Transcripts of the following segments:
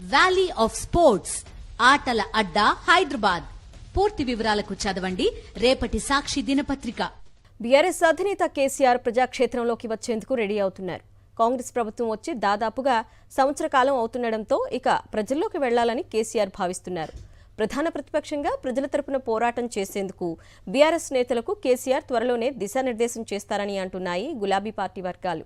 Valley of sports ఆటల అడ్డా హైదరాబాద్. పూర్తి వివరాలకు చదవండి. రేపటి సాక్షి దినపత్రిక. బీఆర్ఎస్ అధినేత కేసీఆర్ ప్రజాక్షేత్రంలోకి వచ్చేందుకు రెడీ అవుతున్నారు. కాంగ్రెస్ ప్రభుత్వం వచ్చి దాదాపుగా సంవత్సర కాలం అవుతుండటంతో ఇక ప్రజల్లోకి వెళ్ళాలని కేసీఆర్ భావిస్తున్నారు. ప్రధాన ప్రతిపక్షంగా ప్రజల తరపున పోరాటం చేసేందుకు బీఆర్ఎస్ నేతలకు కేసీఆర్ త్వరలోనే దిశానిర్దేశం చేస్తారని అంటున్నాయి గులాబీ పార్టీ వర్గాలు.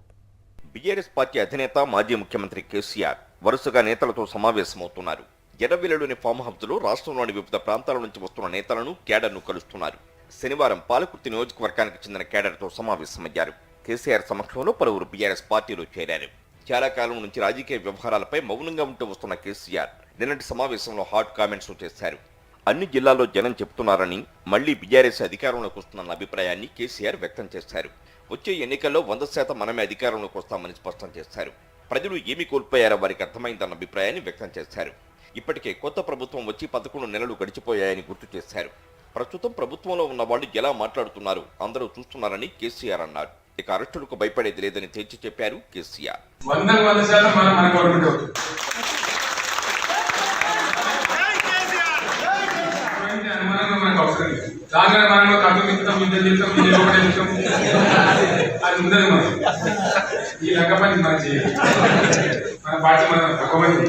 బీఆర్ఎస్ పార్టీ అధినేత మాజీ ముఖ్యమంత్రి కేసీఆర్ వరుసగా నేతలతో సమావేశమవుతున్నారు. ఎడవిలలోని ఫామ్ హౌస్లో రాష్ట్రంలోని వివిధ ప్రాంతాల నుంచి వస్తున్న నేతలను కేడర్ను కలుస్తున్నారు. శనివారం పాలకుర్తి నియోజకవర్గానికి చెందిన కేడర్తో సమావేశమయ్యారు. కేసీఆర్ సమక్షంలో పలువురు బీఆర్ఎస్ పార్టీలో చేరారు. చాలా కాలం నుంచి రాజకీయ వ్యవహారాలపై మౌనంగా ఉంటూ వస్తున్న కేసీఆర్ నిన్నటి సమావేశంలో హాట్ కామెంట్స్ చేశారు. అన్ని జిల్లాల్లో జనం చెప్తున్నారని మళ్ళీ బీఆర్ఎస్ అధికారంలోకి వస్తున్న అభిప్రాయాన్ని కేసీఆర్ వ్యక్తం చేశారు. వచ్చే ఎన్నికల్లో వంద శాతం మనమే అధికారంలోకి వస్తామని స్పష్టం చేశారు. ప్రజలు ఏమి కోల్పోయారో వారికి అర్థమైందన్న అభిప్రాయాన్ని వ్యక్తం చేశారు. ఇప్పటికే కొత్త ప్రభుత్వం వచ్చి పదకొండు నెలలు గడిచిపోయాయని గుర్తు చేశారు. ప్రస్తుతం ప్రభుత్వంలో ఉన్న వాళ్ళు ఎలా మాట్లాడుతున్నారు? అందరూ చూస్తున్నారని కేసీఆర్ అన్నారు. ఇక అరెస్టులకు భయపడేది లేదని తేల్చి చెప్పారు కేసీఆర్. అవసరం లేదు. రాగానే మనం కథ చెప్తాం యుద్ధం చెప్తాం ఇది ఒకటే చెప్తాం అది ఉండదు మనం ఈ లెక్క పని మనం చేయాలి. మన పార్టీ మనం తక్కువ మంది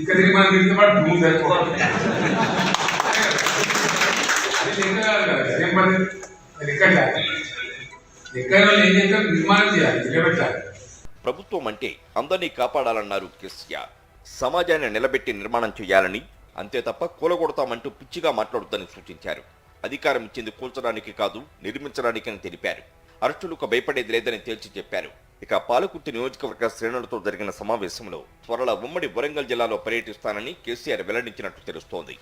ఇక్కడ తిరిగి మనం తిరిగితే పాటు భూమి సరిపోవాలి అది లెక్క కాదు కదా. ఏం పని? లెక్క కాదు. ఏం చేస్తారు? నిర్మాణం చేయాలి నిలబెట్టాలి. ప్రభుత్వం అంటే అందరినీ కాపాడాలన్నారు కేసీఆర్. సమాజాన్ని నిలబెట్టి నిర్మాణం చేయాలని అంతే తప్ప కూలగొడతామంటూ పిచ్చిగా మాట్లాడొద్దని సూచించారు. అధికారం ఇచ్చింది కూల్చడానికి కాదు నిర్మించడానికని తెలిపారు. అరెస్టులకు భయపడేది లేదని తేల్చి చెప్పారు. ఇక పాలకుర్తి నియోజకవర్గ శ్రేణులతో జరిగిన సమావేశంలో త్వరలో ఉమ్మడి వరంగల్ జిల్లాలో పర్యటిస్తానని కేసీఆర్ వెల్లడించినట్లు తెలుస్తోంది.